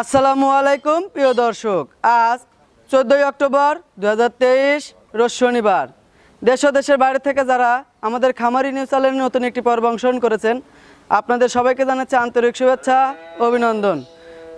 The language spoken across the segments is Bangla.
আসসালামু আলাইকুম, প্রিয় দর্শক। আজ চোদ্দোই অক্টোবর দু হাজার তেইশ, রোজ শনিবার। দেশ ও দেশের বাইরে থেকে যারা আমাদের খামারি নিউজ চ্যানেলের নতুন একটি পর্ব অংশগ্রহণ করেছেন, আপনাদের সবাইকে জানাচ্ছি আন্তরিক শুভেচ্ছা, অভিনন্দন।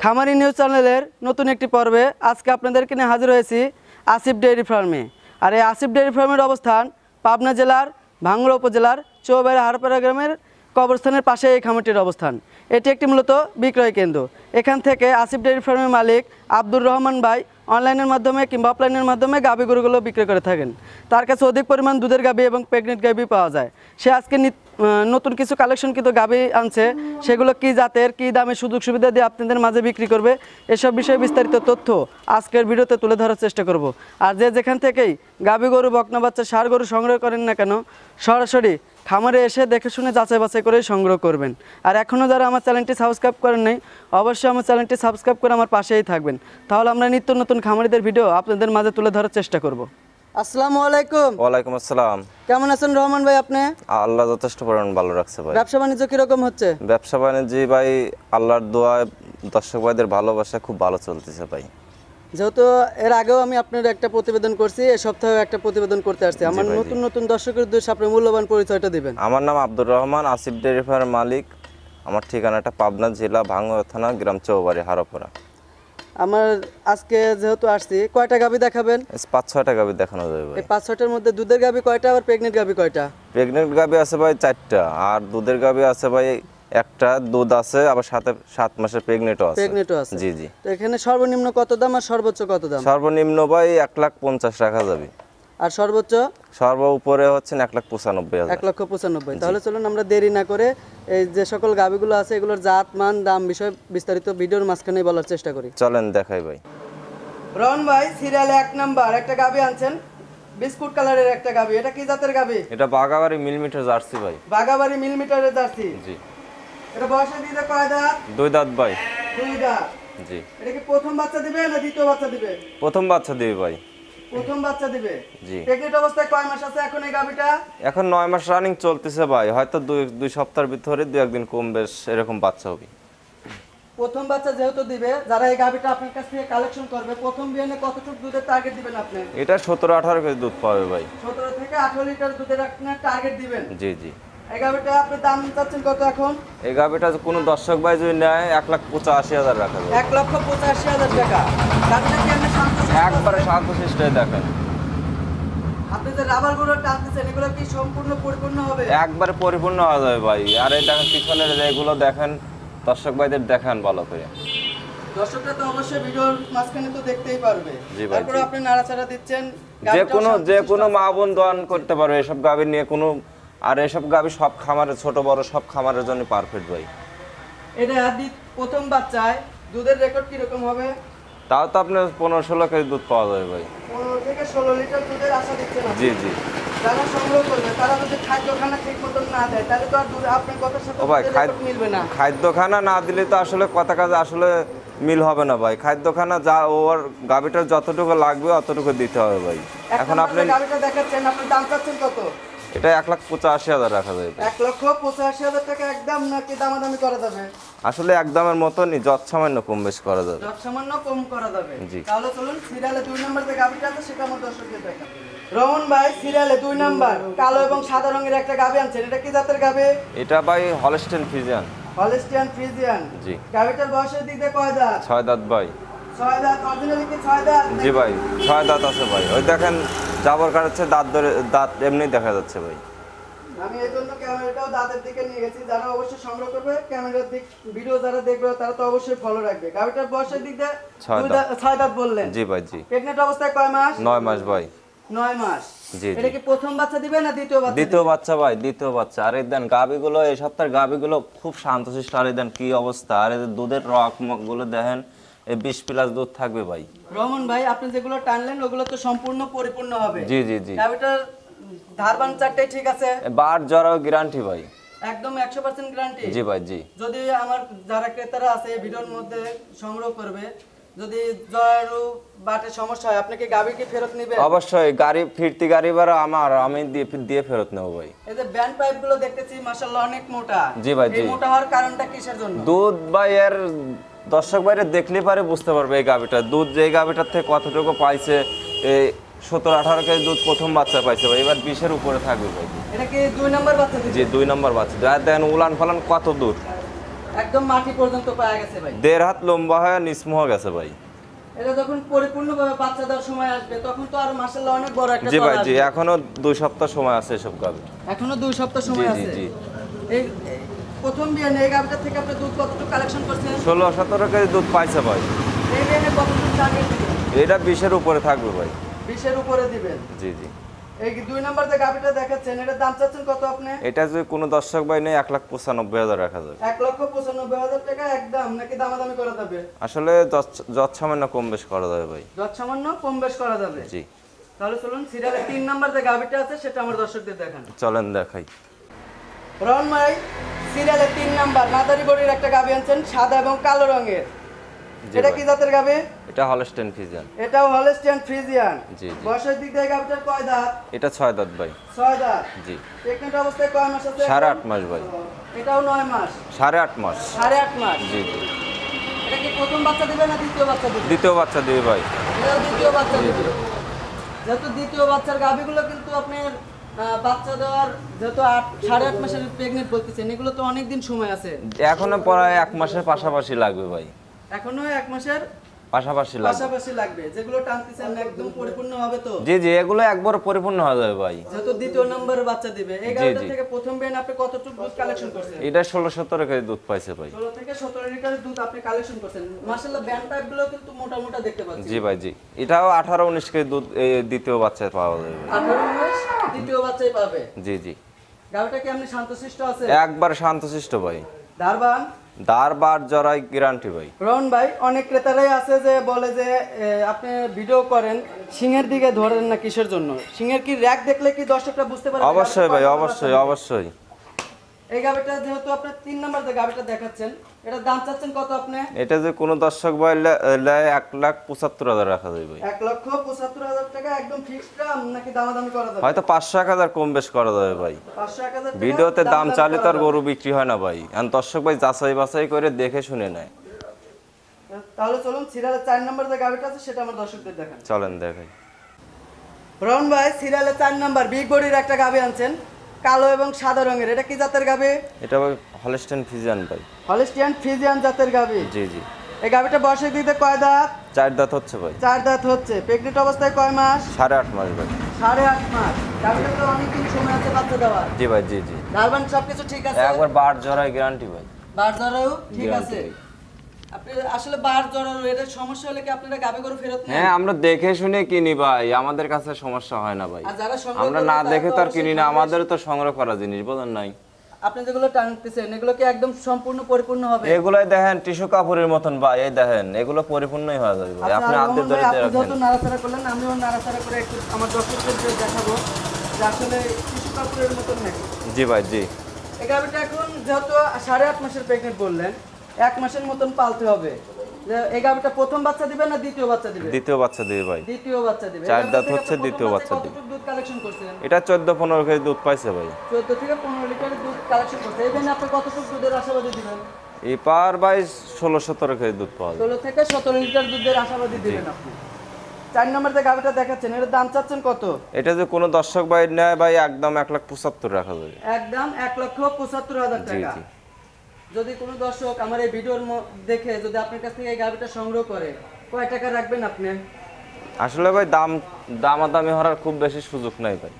খামারি নিউজ চ্যানেলের নতুন একটি পর্বে আজকে আপনাদেরকে নিয়ে হাজির হয়েছি আসিফ ডেয়ারি ফার্মে। আর এই আসিফ ডেয়ারি ফার্মের অবস্থান পাবনা জেলার ভাঙ্গুড়া উপজেলার চৌবাড়ি হারপাড়া গ্রামের কবরস্থানের পাশে এই খামারটির অবস্থান। এটি একটি মূলত বিক্রয় কেন্দ্র। এখান থেকে আসিফ ডেয়ারি ফার্মের মালিক আব্দুর রহমান ভাই অনলাইনের মাধ্যমে কিংবা অফলাইনের মাধ্যমে গাভী গরুগুলো বিক্রি করে থাকেন। তার কাছে অধিক পরিমাণ দুধের গাভী এবং প্রেগনেন্ট গাভী পাওয়া যায়। সে আজকে নিত- নতুন কিছু কালেকশন কিন্তু গাভী আনছে। সেগুলো কি জাতের, কি দামে সুযোগ সুবিধা দিয়ে আপনাদের মাঝে বিক্রি করবে, এসব বিষয়ে বিস্তারিত তথ্য আজকের ভিডিওতে তুলে ধরার চেষ্টা করব। আর যে যেখান থেকেই গাভী গরু, বকনা বাচ্চা, সার গরু সংগ্রহ করেন না কেন, সরাসরি খামারে এসে দেখে শুনে যাচাই বাছাই করে সংগ্রহ করবেন। আর এখনও যারা আমার চ্যানেলটি সাবস্ক্রাইব করেন নাই, অবশ্যই আমার চ্যানেলটি সাবস্ক্রাইব করে আমার পাশেই থাকবেন। তাহলে আমরা নিত্য নতুন খামারিদের ভিডিও আপনাদের মাঝে তুলে ধরার চেষ্টা করব। আসসালামু আলাইকুম। ওয়ালাইকুম আসসালাম। কেমন আছেন রহমান ভাই আপনি? আল্লাহ যথেষ্ট পরিমাণ ভালো রাখছে ভাই। ব্যবসা বাণিজ্য কীরকম হচ্ছে? ব্যবসা বাণিজ্য ভাই আল্লাহর দোয়ায় দর্শক ভাইদের ভালোবাসা খুব ভালো চলতেছে ভাই। যেহেতু এর আগেও আমি আপনার একটা প্রতিবেদন করছি এ সপ্তাহে একটা প্রতিবেদন করতে আসছি। আমার নতুন নতুন দর্শকের উদ্দেশ্যে আপনি মূল্যবান পরিচয়টা দিবেন। আমার নাম আব্দুর রহমান আসিফ ডেয়ারি ফার্মের মালিক। আমার ঠিকানাটা পাবনা জেলা ভাঙ্গা থানা গ্রাম চৌবাড়ি হারোপাড়া আমার আজকে যেহেতু আসছি কয়টা গাবি দেখাবেন? পাঁচ ছয়টা গাবি দেখানো যাবে এই পাঁচ ছয়টার মধ্যে দুধের গাবি কয়টা আর প্রেগনেন্ট গাবি কয়টা? প্রেগনেন্ট গাবি আছে ভাই চারটা আর দুধের গাবি আছে ভাই একটা দুধ আছে আবার সাথে সাত মাসের প্রেগনেটও আছে। প্রেগনেটও আছে। জি জি। তো এখানে সর্বনিম্ন কত দাম আর সর্বোচ্চ কত দাম? সর্বনিম্ন ভাই এক লাখ পঞ্চাশ রাখা যাবে। আর সর্বোচ্চ? সর্ব উপরে হচ্ছেন এক লাখ পঁচানব্বই এক লক্ষ পঁচানব্বই। তাহলে চলুন আমরা দেরি না করে এই যে সকল গাভীগুলো আছে এগুলোর জাত মান দাম বিষয় বিস্তারিত ভিডিওর মাঝখানে বলার চেষ্টা করি। চলেন দেখাই ভাই। রন ভাই সিরিয়ালে এক নাম্বার। একটা গাভী আনছেন বিস্কুট কালারের একটা গাভী এটা কি জাতের গাভী এটা বাগাবাড়ি মিলিমিটার জার্সি ভাই। বাগাবাড়ি মিলিমিটারের জার্সি? জি। এটা বয়সে দিতে কয় দাঁত? দুই দাঁত ভাই। দুই দাঁত। জি। এটা কি প্রথম বাচ্চা দিবে না দ্বিতীয় বাচ্চা দিবে? প্রথম বাচ্চা দিবি ভাই। প্রথম বাচ্চা দিবে? জি। প্রেগনেন্ট অবস্থায় কয় মাস আছে এখন এই গাভীটা? এখন নয় মাস রানিং চলতেছে ভাই। হয়তো দুই দুই সপ্তাহের ভিতরে দুই একদিন কম বেশ এরকম বাচ্চা হবে। প্রথম বাচ্চা যেহেতু দিবে যারা এই গাভীটা আপনার কাছ থেকে কালেকশন করবে প্রথম বিয়ানে কতটুকু দুধের টার্গেট দিবেন আপনি? এটা সতেরো আঠারো কেজি দুধ পাবে ভাই। সতেরো থেকে আঠারো লিটার দুধের আপনার টার্গেট দিবেন? জি জি। এই গাভীটা আপনি দাম চাচ্ছেন কত এখন? এই গাভিটা কোনো দর্শক ভাই যদি নেয় এক লাখ পঁচাশি হাজার রাখা যাবে। এক লক্ষ পঁচাশি হাজার টাকা। শান্ত একবারে শান্ত শিষ্টায় দেখেন। আপনি যে রাবারগুলো টানতেছেন এগুলো কি সম্পূর্ণ পরিপূর্ণ হবে? একবারে পরিপূর্ণ হয়ে যাবে ভাই। আর এই দেখেন পিছনের যেগুলো দেখেন দর্শক ভাইদের দেখান ভালো করে। দর্শকরা তো অবশ্যই ভিডিওর মাঝখানে তো দেখতেই পারবে। তারপরে আপনি নাড়াচাড়া দিচ্ছেন যে কোনো যে কোনো মা বোন দোয়ান করতে পারবে এসব নিয়ে কোনো আর এসব সব খামারে ছোট বড় সব খামারের জন্য পারফেক্ট ভাই। এটা প্রথম বাচ্চায় দুধের রেকর্ড কীরকম হবে? তাও তো আপনার পনেরো ষোলো কেজি দুধ পাওয়া যাবে ভাই। পনেরো থেকে ষোলো লিটার দুধের আশা দিচ্ছেন জি জি। যারা সংগ্রহ করবে তারা যদি খাদ্য ঠিক মতন না দেয় তাহলে তো আর দুধ আপনার কথার সাথে ও ভাই মিলবে না। খাদ্যখানা না দিলে তো আসলে কথা কাজে আসলে মিল হবে না ভাই। খাদ্যখানা যা ওর গাভীটার যতটুকু লাগবে অতটুকু দিতে হবে ভাই। এখন আপনি নম্বরে দেখাচ্ছেন আপনার দাম চাচ্ছেন কত? এটা এক লাখ পঁচাশি হাজার রাখা যাবে। এক লক্ষ পঁচাশি হাজার টাকা একদম নাকি দামাদামি করা যাবে? আসলে একদমের মতনই যত সামান্য কম বেশ করা যাবে। যত সামান্য কম করা যাবে। জি। তাহলে চলুন সিরিয়ালে দুই নম্বর যে গাভিটা আছে সেটা আমার দর্শকদের দেখা রমন ভাই সিরিয়ালে দুই নাম্বার কালো এবং সাদা রঙের একটা গাভি আনছেন। এটা কি জাতের গাভি? এটা ভাই হলস্টেন ফিজিয়ান হলিস্টিয়ান ফ্রিজিয়ান জি। গাভিটার বয়সের দিক দিয়ে কয় দাঁত? ছয় দাঁত ভাই। ছয় দাঁত। অরিজিনালি কি ছয় দাঁত? জি ভাই ছয় দাঁত আছে ভাই। ওই দেখেন জাবর কাটাচ্ছে দাঁত ধরে দাঁত এমনি দেখা যাচ্ছে ভাই। আমি এই জন্য ক্যামেরাটাও দাঁতের দিকে নিয়ে গেছি। যারা অবশ্যই সংগ্রহ করবে ক্যামেরার দিক ভিডিও যারা দেখবে তারা তো অবশ্যই ফলো রাখবে। গাভিটার বয়সের দিক দিয়ে ছয় দাঁত। বললেন। জি ভাই জি। প্রেগনেন্ট অবস্থায় কয় মাস? নয় মাস ভাই। নয় মাস। জি, এটা কি প্রথম বাচ্চা দিবে না দ্বিতীয় বাচ্চা দ্বিতীয় বাচ্চা ভাই দ্বিতীয় বাচ্চা। আর এই দেন গাভিগুলো এই সপ্তাহের খুব শান্তশিষ্ট। আর কি অবস্থা? আর এই দুধের রকগুলো দেখেন এই বিশ প্লাস দুধ থাকবে ভাই। রমন ভাই আপনি যেগুলো টানলেন ওগুলো তো সম্পূর্ণ পরিপূর্ণ হবে। জি জি জি। ধারবান চারটাই ঠিক আছে। বার গ্যারান্টি ভাই। একদম একশো পার্সেন্ট গ্যারান্টি জি ভাই জি। যদি আমার যারা ক্রেতারা আছে ভিডিওর মধ্যে সংগ্রহ করবে যদি বাটে সমস্যা হয় আপনি কি কি ফেরত নেবেন? অবশ্যই গাড়ি ফিরতি গাড়ি ভাড়া আমার আমি দিয়ে দিয়ে ফেরত নেব ভাই। এই যে ব্যান্ড পাইপগুলো দেখতেছি মাশাআল্লাহ অনেক মোটা। জি ভাই, জি। মোটা হওয়ার কারণটা কিসের জন্য? দুধ ভাই এর দর্শক বাইরে দেখলে পারে বুঝতে পারবে এই গাভিটা। দুধ যে গাভিটার থেকে কতটুকু পাইছে এই সতেরো আঠারো কেজি দুধ প্রথম বাচ্চা পাইছে ভাই এবার বিশের উপরে থাকবে ভাই। কি দুই নাম্বার বাচ্চা দিবে যে দুই নম্বর বাচ্চা। আর দেখেন উলান ফালান কত দূর একদম মাটি পর্যন্ত পাওয়া গেছে ভাই। দেড় হাত লম্বা হয়ে নিস্ম গেছে ভাই। এটা যখন পরিপূর্ণভাবে বাচ্চা দেওয়ার সময় আসবে তখন তো আর মাসাল্লাহ অনেক বড় একটা জি ভাই জি। এখনও দুই সপ্তাহ সময় আছে এসব এখনও দুই সপ্তাহ সময় জি, আছে। জি। এই এই প্রথম বিয়ানে এই গাভিটা থেকে আপনি দুধ কতটুকু কালেকশন করছেন? ষোলো সতেরো কেজি দুধ পাইছে ভাই। এই বিয়ানে কতটুকু টার্গেট দিবেন? এটা বিশের উপরে থাকবে ভাই। বিশের উপরে দিবেন। জি জি। এই দুই নাম্বার যে গাভিটা দেখাচ্ছেন এটার দাম চাচ্ছেন কত আপনি? এটা যদি কোনো দর্শক ভাই নেই এক লাখ পঁচানব্বই হাজার রাখা যাবে এক লক্ষ পঁচানব্বই হাজার টাকা একদম নাকি দামাদামি করা যাবে? আসলে যৎ সামান্য কম বেশ করা যাবে ভাই। যত সামান্য কম বেশ করা যাবে? জি। তাহলে চলুন সিরিয়ালের তিন নাম্বার যে গাভিটা আছে সেটা আমার দর্শকদের দেখান। চলেন দেখাই। রন ভাই সিরিয়ালের তিন নাম্বার নাদারি বড়ির একটা গাভি আনছেন সাদা এবং কালো রঙের। এটা কি জাতের গাভি? এটা হলস্টেন ফিজিয়ান এটাও হলস্টিয়ান ফ্রিজিয়ান জি। বয়সের দিক দিয়ে গাভিটার কয় দাঁত? এটা ছয় দাঁত ভাই। ছয় দাঁত। জি। প্রেগনেন্ট অবস্থায় কয় মাস আছে সাড়ে আট মাস ভাই। এটাও নয় মাস। সাড়ে আট মাস। সাড়ে আট মাস। জি জি। এটা কি প্রথম বাচ্চা দিবে না দ্বিতীয় বাচ্চা দিবে? দ্বিতীয় বাচ্চা দিবে ভাই। এটা দ্বিতীয় বাচ্চা দিবে। যেহেতু দ্বিতীয় বাচ্চার গাভিগুলো কিন্তু আপনার বাচ্চা দেওয়ার যেহেতু আট সাড়ে আট মাসের প্রেগনেন্ট বলতেছেন এগুলো তো অনেক দিন সময় আছে। এখনও প্রায় এক মাসের পাশাপাশি লাগবে ভাই। এখনও এক মাসের পাশাপাশি লাগবে। পাশাপাশি লাগবে। যেগুলো টানতেছেন একদম পরিপূর্ণ হবে তো। জি জি এগুলো একবার পরিপূর্ণ হয়ে যাবে ভাই। যেহেতু দ্বিতীয় নম্বরের বাচ্চা দিবে। এই থেকে প্রথম বেন আপনি কতটুকু দুধ কালেকশন করছেন? এটা ষোলো সতেরো কেজি দুধ পাইছে ভাই। ষোলো থেকে সতেরো লিটারের দুধ আপনি কালেকশন করছেন। গুলো কিন্তু মোটা মোটা দেখতে পাচ্ছি। জি ভাই জি। এটাও আঠারো উনিশ কেজি দুধ দ্বিতীয় বাচ্চায় পাওয়া যাবে। ভাই। আঠারো মাস দ্বিতীয় বাচ্চাই পাবে। জি জি। গাড়িটা কি আপনি শান্তশিষ্ট আছে? একবার শান্তশিষ্ট ভাই। দারবান দার বার জরাই গ্যারান্টি ভাই। রন ভাই অনেক ক্রেতারাই আছে যে বলে যে আপনি ভিডিও করেন সিংহের দিকে ধরেন না কিসের জন্য? সিংহের কি র্যাক দেখলে কি দর্শকরা বুঝতে পারে অবশ্যই ভাই অবশ্যই অবশ্যই। এই গাভিটা যেহেতু আপনার তিন নাম্বার যে গাভিটা দেখাচ্ছেন এটার দাম চাচ্ছেন কত আপনি? এটা যে কোনো দর্শক ভাই লেয় এক লাখ পঁচাত্তর হাজার রাখা যাবে এক লক্ষ পঁচাত্তর হাজার টাকা একদম ফিক্সড দাম নাকি দামাদামি করা যাবে? হয়তো পাঁচশো এক হাজার কম বেশ করা যাবে ভাই। পাঁচশো এক হাজার ভিডিওতে দাম চালে তো আর গরু বিক্রি হয় না ভাই। আর দর্শক ভাই যাচাই বাছাই করে দেখে শুনে নেয়। তাহলে চলুন সিরিয়ালের চার নাম্বার যে গাভিটা আছে সেটা আমার দর্শকদের দেখান। চলেন দেখাই। রহন ভাই সিরিয়ালের চার নাম্বার বিগ বডির একটা গাভি আনছেন। কালো এবং সাদা রঙের এটা কি জাতের গাবে এটা ভাই হলস্টেন ফিজিয়ান ভাই। হলিস্টিয়ান ফিজিয়ান জাতের গাবে জি জি। এই গাভিটা বয়সের দিতে কয় দাঁত? চার দাঁত হচ্ছে ভাই। চার দাঁত হচ্ছে। প্রেগনেন্ট অবস্থায় কয় মাস? সাড়ে আট মাস ভাই। সাড়ে আট মাস। গাভিটা তো অনেকদিন সময় আছে বাচ্চা দেওয়ার। জি ভাই জি জি। গার্বান সবকিছু ঠিক আছে? একবার বার জরাই গ্যারান্টি ভাই। বার জ্বরেও ঠিক আছে। আসলে বার জ্বরের এটার সমস্যা হলে কি আপনারা গাবে করে ফেরত হ্যাঁ আমরা দেখে শুনে কিনি ভাই আমাদের কাছে সমস্যা হয় না ভাই। আমরা না দেখে তো আর কিনি না আমাদের তো সংগ্রহ করা জিনিস বোঝেন নাই। আপনি যেগুলো টানতেছেন এগুলো কি একদম সম্পূর্ণ পরিপূর্ণ হবে? এগুলোই দেখেন টিস্যু কাপড়ের মতন ভাই এই দেখেন এগুলো পরিপূর্ণই হয়ে যাবে আচ্ছা, আপনি হাতে ধরে আপনি যেহেতু নাড়াচাড়া করলেন আমিও নাড়াচাড়া করে একটু আমার দর্শকদের দেখাবো যে আসলে টিস্যু কাপড়ের মতন নাকি? জি ভাই জি। এই গাভিটা এখন যেহেতু সাড়ে আট মাসের প্রেগনেন্ট বললেন এক মাসের মতন পালতে হবে। এই প্রথম বাচ্চা দিবে না দ্বিতীয় বাচ্চা দিবে? দ্বিতীয় বাচ্চা দিবে ভাই। দ্বিতীয় বাচ্চা দিবে। চার দাঁত হচ্ছে, দ্বিতীয় বাচ্চা দিবে। দুধ কালেকশন করছেন? এটা চোদ্দ পনেরো কেজি দুধ পাইছে ভাই। চোদ্দ থেকে পনেরো লিটারের দুধ কালেকশন করছে। এই জন্য আপনি কতটুকু দুধের আশাবাদী দিবেন? এই পার কেজি দুধ পাওয়া যায়। থেকে সতেরো লিটার দুধের আশাবাদী দিবেন আপনি। চার নম্বর যে দেখাচ্ছেন এর দাম চাচ্ছেন কত? এটা যে কোনো দর্শক ভাই নেয় ভাই একদম এক লাখ পঁচাত্তর রাখা যাবে। একদম এক লক্ষ পঁচাত্তর হাজার টাকা। যদি কোনো দর্শক আমার এই ভিডিওর দেখে যদি আপনার কাছ থেকে এই গাভিটা সংগ্রহ করে কয় টাকা রাখবেন আপনি? আসলে ভাই দাম দামাদামি হওয়ার খুব বেশি সুযোগ নাই ভাই।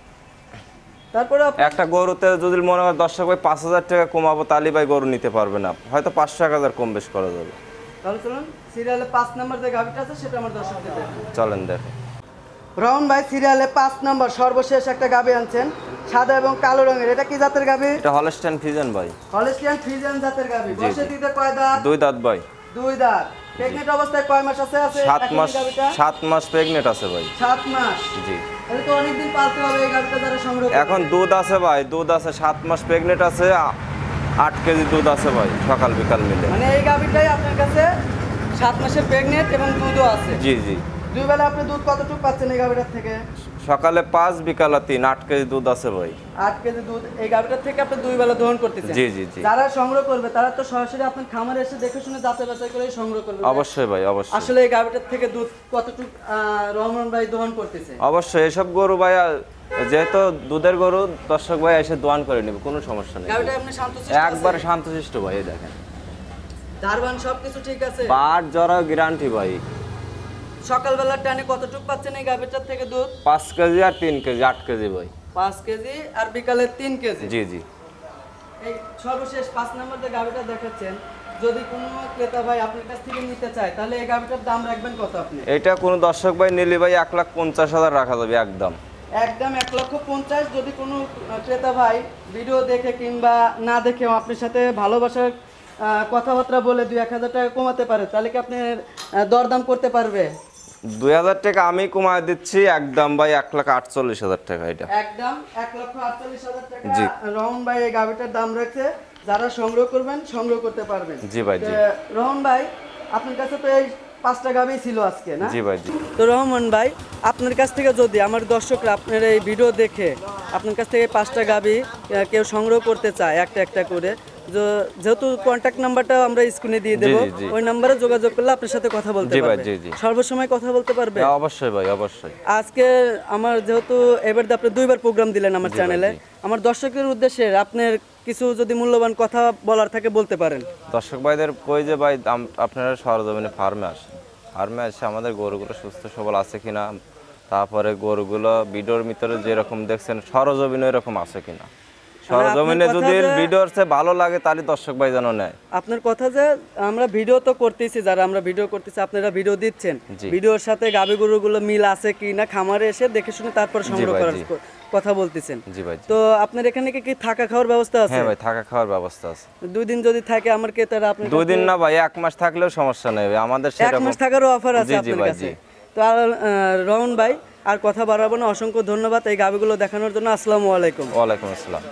তারপরে একটা গরুতে যদি মনে হয় দর্শক ভাই পাঁচ হাজার টাকা কমাবো তাহলে ভাই গরু নিতে পারবে না। হয়তো পাঁচশো এক হাজার কম বেশ করা যাবে। তাহলে চলুন সিরিয়ালে পাঁচ নম্বর যে গাভিটা আছে সেটা আমার দেখান। চলেন দেখেন রহন ভাই সিরিয়ালে পাঁচ নম্বর সর্বশেষ একটা গাভি আনছেন সাদা এবং কালো রঙের। এটা কি জাতের গাভি এটা হলস্টাইন ফিজেন ভাই। হলিস্টিয়ান ফ্রিজিয়ান জাতের গাভি জি, বয়সে দিতে কয় দাঁত? দুই দাঁত ভাই। দুই দাঁত। প্রেগনেন্ট অবস্থায় কয় মাস আছে আছে? সাত মাস সাত মাস প্রেগনেন্ট আছে ভাই। সাত মাস। জি। তাহলে তো অনেকদিন পালতে হবে এই গাভিটা যারা সংগ্রহ এখন দুধ আছে ভাই দুধ আছে সাত মাস প্রেগনেন্ট আছে আট কেজি দুধ আছে ভাই সকাল বিকাল মিলে। মানে এই গাভিটাই আপনার কাছে সাত মাসের প্রেগনেন্ট এবং দুধও আছে। জি জি। দুই বেলা আপনি দুধ কতটুকু পাচ্ছেন এই গাভিটার থেকে? সকালে পাঁচ বিকালে তিন আট কেজি দুধ আছে ভাই। আট কেজি দুধ এই গাভিটার থেকে আপনি দুই বেলা দহন করতেছেন? জি জি জি। যারা সংগ্রহ করবে তারা তো সরাসরি আপনার খামারে এসে দেখে শুনে যাচাই বাছাই করে সংগ্রহ করবে অবশ্যই ভাই অবশ্যই। আসলে এই গাভিটার থেকে দুধ কতটুকু রহমান ভাই দহন করতেছে? অবশ্যই এসব গরু ভাই যেহেতু দুধের গরু দর্শক ভাই এসে দোয়ান করে নেবে কোনো সমস্যা নেই। একবারে শান্তশিষ্ট ভাই দেখেন। ধারবান সবকিছু ঠিক আছে? পাট জরা গ্যারান্টি ভাই। সকালবেলার টানে কতটুকু পাচ্ছেন এই গাভিটার থেকে দুধ? পাঁচ কেজি আর তিন কেজি আট কেজি ভাই পাঁচ কেজি আর বিকালে তিন কেজি? জি জি। এই সর্বশেষ পাঁচ নম্বর যে গাভিটা দেখাচ্ছেন যদি কোনো ক্রেতা ভাই আপনার কাছ থেকে নিতে চায় তাহলে এই গাভিটার দাম রাখবেন কত আপনি? এটা কোনো দর্শক ভাই নিলে ভাই এক লাখ পঞ্চাশ হাজার রাখা যাবে একদম। একদম এক লক্ষ পঞ্চাশ। যদি কোনো ক্রেতা ভাই ভিডিও দেখে কিংবা না দেখেও আপনার সাথে ভালোবাসার কথাবার্তা বলে দুই এক হাজার টাকা কমাতে পারে তাহলে কি আপনি দরদাম করতে পারবে? দুই হাজার টাকা আমি কমায় দিচ্ছি একদম ভাই এক লাখ আটচল্লিশ হাজার টাকা এটা। একদম এক লক্ষ আটচল্লিশ হাজার টাকা। জি। রহন ভাই এই গাভিটার দাম রাখছে যারা সংগ্রহ করবেন সংগ্রহ করতে পারবেন। জি ভাই জি। রহন ভাই আপনার কাছে তো এই পাঁচটা গাভি ছিল আজকে না? জি ভাই জি। তো রহমান ভাই আপনার কাছ থেকে যদি আমার দর্শকরা আপনার এই ভিডিও দেখে আপনার কাছ থেকে পাঁচটা গাবি কেউ সংগ্রহ করতে চায় একটা একটা করে যেহেতু কন্ট্যাক্ট নাম্বারটা আমরা স্ক্রিনে দিয়ে দেবো। ওই নাম্বারে যোগাযোগ করলে আপনার সাথে কথা বলতে জি ভাই, পারবে। জি, জি। সর্বসময় কথা বলতে পারবে? হ্যাঁ, অবশ্যই ভাই অবশ্যই। আজকে আমার যেহেতু এবার আপনি দুইবার প্রোগ্রাম দিলেন আমার চ্যানেলে আমার দর্শকের উদ্দেশ্যে আপনার কিছু যদি মূল্যবান কথা বলার থাকে বলতে পারেন। দর্শক ভাইদের কই যে ভাই আপনারা সরজমিনে ফার্মে আসেন। ফার্মে এসে আমাদের গরুগুলো সুস্থ সবল আছে কিনা? তারপরে গরুগুলো ভিডিওর ভিতরে যেরকম দেখছেন সরজমিনে এরকম আছে কিনা? সরজমিনে যদি ভিডিওর ভালো লাগে তাহলে দর্শক ভাই যেন নেয়। আপনার কথা যে আমরা ভিডিও তো করতেছি যারা আমরা ভিডিও করতেছি আপনারা ভিডিও দিচ্ছেন। ভিডিওর সাথে গাবি গরুগুলো মিল আছে কি না খামারে এসে দেখে শুনে তারপর সংগ্রহ করার কথা বলতেছেন। জি ভাই তো আপনার এখানে কি থাকা খাওয়ার ব্যবস্থা আছে? হ্যাঁ ভাই থাকা খাওয়ার ব্যবস্থা আছে। দুই দিন যদি থাকে আমার কে তারা আপনার দুই দিন না ভাই এক মাস থাকলেও সমস্যা নেই ভাই। আমাদের এক সেরকম। মাস থাকারও অফার আছে জি, জি আপনার ভাই, কাছে। জি। তো আর, আহ, রহন ভাই আর কথা বাড়াবো না অসংখ্য ধন্যবাদ এই গাবিগুলো দেখানোর জন্য। আসসালামু আলাইকুম। ওয়ালাইকুম আসসালাম।